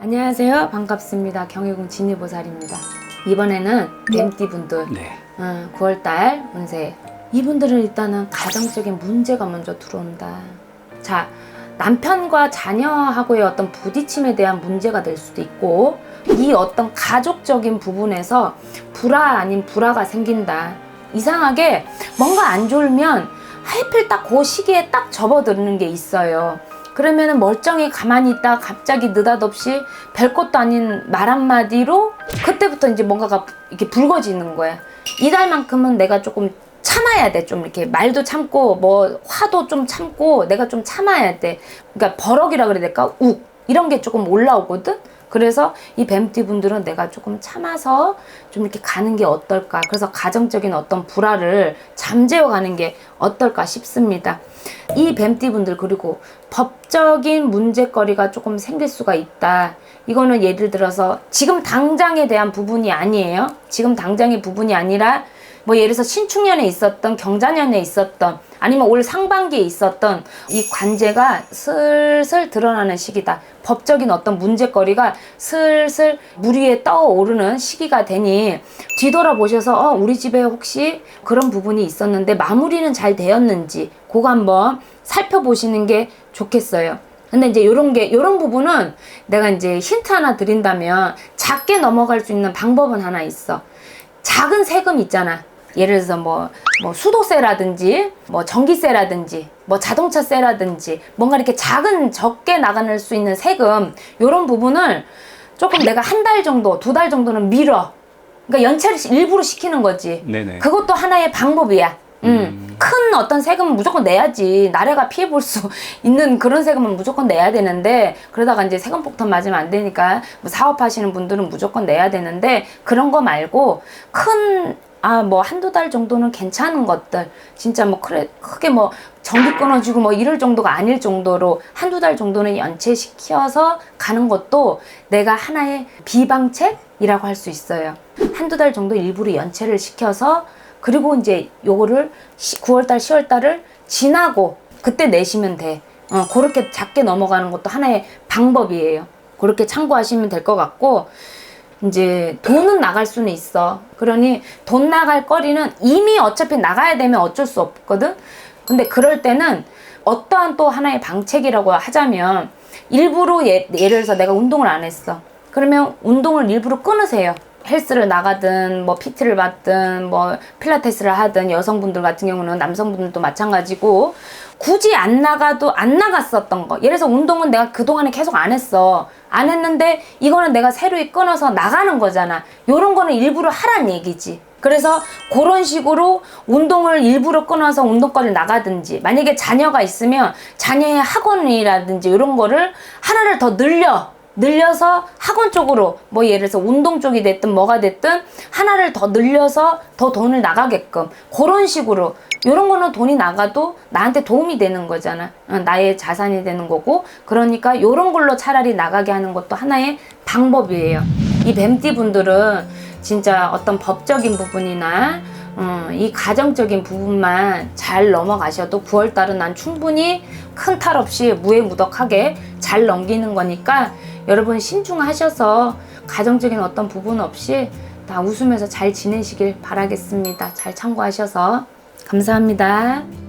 안녕하세요. 반갑습니다. 경희궁 진리보살입니다. 이번에는 뱀띠 분들 네. 어, 9월달 운세 이분들은 일단은 가정적인 문제가 먼저 들어온다. 자 남편과 자녀하고의 어떤 부딪힘에 대한 문제가 될 수도 있고 이 어떤 가족적인 부분에서 불화 아닌 불화가 생긴다. 이상하게 뭔가 안 좋으면 하필 딱 그 시기에 딱 접어드는 게 있어요. 그러면은 멀쩡히 가만히 있다 갑자기 느닷없이 별것도 아닌 말 한마디로 그때부터 이제 뭔가가 이렇게 붉어지는 거야. 이달만큼은 내가 조금 참아야 돼. 좀 이렇게 말도 참고 뭐 화도 좀 참고 내가 좀 참아야 돼. 그러니까 버럭이라 그래야 될까? 욱 이런 게 조금 올라오거든. 그래서 이 뱀띠 분들은 내가 조금 참아서 좀 이렇게 가는 게 어떨까. 그래서 가정적인 어떤 불화를 잠재워 가는 게 어떨까 싶습니다. 이 뱀띠 분들 그리고 법적인 문제거리가 조금 생길 수가 있다. 이거는 예를 들어서 지금 당장에 대한 부분이 아니에요. 지금 당장의 부분이 아니라 뭐 예를 들어서 신축년에 있었던 경자년에 있었던 아니면 올 상반기에 있었던 이 관제가 슬슬 드러나는 시기다. 법적인 어떤 문제거리가 슬슬 물 위에 떠오르는 시기가 되니 뒤돌아보셔서 어, 우리 집에 혹시 그런 부분이 있었는데 마무리는 잘 되었는지 그거 한번 살펴보시는 게 좋겠어요. 근데 이제 요런 게 요런 부분은 내가 이제 힌트 하나 드린다면 작게 넘어갈 수 있는 방법은 하나 있어. 작은 세금 있잖아. 예를 들어서 뭐, 뭐 수도세라든지 뭐 전기세라든지 뭐 자동차세라든지 뭔가 이렇게 작은 적게 나가는 수 있는 세금 요런 부분을 조금 내가 한 달 정도 두 달 정도는 밀어. 그러니까 연체를 일부러 시키는 거지. 네네. 그것도 하나의 방법이야. 음. 큰 어떤 세금은 무조건 내야지. 나라가 피해 볼 수 있는 그런 세금은 무조건 내야 되는데 그러다가 이제 세금 폭탄 맞으면 안 되니까 뭐 사업하시는 분들은 무조건 내야 되는데 그런 거 말고 큰 아, 뭐, 한두 달 정도는 괜찮은 것들. 진짜 뭐, 그래, 크게 뭐, 전기 끊어지고 뭐, 이럴 정도가 아닐 정도로 한두 달 정도는 연체시켜서 가는 것도 내가 하나의 비방책이라고 할 수 있어요. 한두 달 정도 일부러 연체를 시켜서 그리고 이제 요거를 9월달, 10월달을 지나고 그때 내시면 돼. 어, 그렇게 작게 넘어가는 것도 하나의 방법이에요. 그렇게 참고하시면 될 것 같고, 이제 돈은 나갈 수는 있어. 그러니 돈 나갈 거리는 이미 어차피 나가야 되면 어쩔 수 없거든. 근데 그럴 때는 어떠한 또 하나의 방책이라고 하자면 일부러 예, 예를 들어서 내가 운동을 안 했어. 그러면 운동을 일부러 끊으세요. 헬스를 나가든 뭐 PT를 받든 뭐 필라테스를 하든 여성분들 같은 경우는 남성분들도 마찬가지고 굳이 안 나가도 안 나갔었던 거. 예를 들어서 운동은 내가 그동안에 계속 안 했어. 안 했는데 이거는 내가 새로이 끊어서 나가는 거잖아. 요런 거는 일부러 하란 얘기지. 그래서 그런 식으로 운동을 일부러 끊어서 운동권을 나가든지 만약에 자녀가 있으면 자녀의 학원이라든지 이런 거를 하나를 더 늘려 늘려서 학원 쪽으로 뭐 예를 들어서 운동 쪽이 됐든 뭐가 됐든 하나를 더 늘려서 더 돈을 나가게끔 그런 식으로 이런 거는 돈이 나가도 나한테 도움이 되는 거잖아. 어, 나의 자산이 되는 거고. 그러니까 이런 걸로 차라리 나가게 하는 것도 하나의 방법이에요. 이 뱀띠 분들은 진짜 어떤 법적인 부분이나 어, 이 가정적인 부분만 잘 넘어가셔도 9월달은 난 충분히 큰 탈 없이 무해무덕하게 잘 넘기는 거니까 여러분 신중하셔서 가정적인 어떤 부분 없이 다 웃으면서 잘 지내시길 바라겠습니다. 잘 참고하셔서 감사합니다.